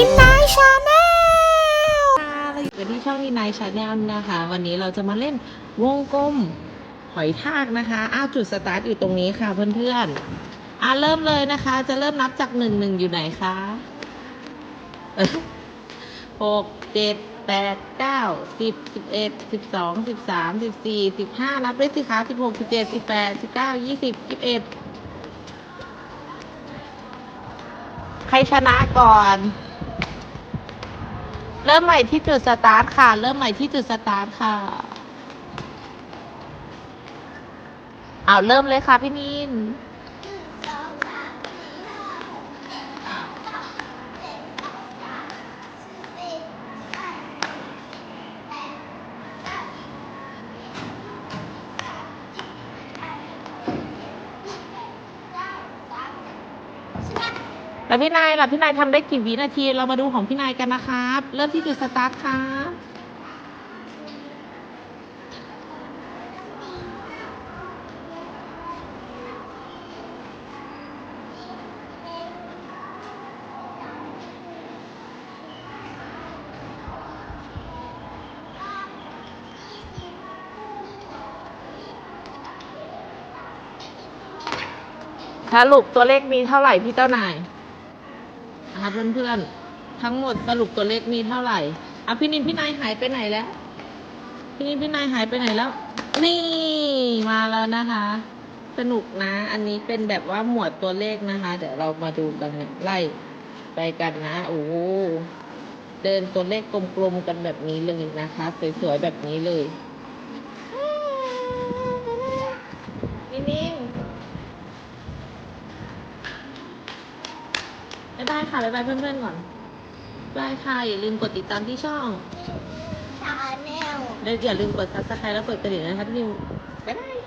นินนายชาแนลค่ะเราอยู่กันที่ช่องนีนายชาแนลนะคะ วันนี้เราจะมาเล่นวงกลมหอยทากนะคะอ้าวจุดสตาร์ทอยู่ตรงนี้ค่ะเพื่อนๆอะเริ่มเลยนะคะ จะเริ่มนับจากหนึ่งหนึ่งอยู่ไหนคะหกเจ็ดแปดเก้าสิบสิบเอ็ดสิบสองสิบสามสิบสี่สิบห้านับด้วยสิคะสิบหกสิบเจ็ดสิบแปดสิบเก้ายี่สิบยี่สิบเอ็ดใครชนะก่อน เริ่มใหม่ที่จุดสตาร์ทค่ะ เริ่มใหม่ที่จุดสตาร์ทค่ะ เอาเริ่มเลยค่ะพี่นิน แล้วพี่นายล่ะพี่นายทำได้กี่วินาที เรามาดูของพี่นายกันนะครับ เริ่มที่จุดสตาร์ทครับสรุปตัวเลขมีเท่าไหร่พี่เจ้านาย นะคะเพื่อนๆ ทั้งหมดสรุปตัวเลขมีเท่าไหร่อะพี่นินพี่นายหายไปไหนแล้ว พี่นินพี่นายหายไปไหนแล้ว นี่มาแล้วนะคะ สนุกนะ อันนี้เป็นแบบว่าหมวดตัวเลขนะคะ เดี๋ยวเรามาดูกันไล่ไปกันนะ โอ้โหเดินตัวเลขกลมๆกันแบบนี้เลยนะคะ สวยๆแบบนี้เลยนินนิน บ๊ายบายค่ะ บ๊ายบายเพื่อนๆก่อนบ๊ายบายค่ะ อย่าลืมกดติดตามที่ช่อง ชาแนล และอย่าลืมกดซับสไครต์แล้วกดกระดิ่งนะคะพี่นิวบ๊ายบาย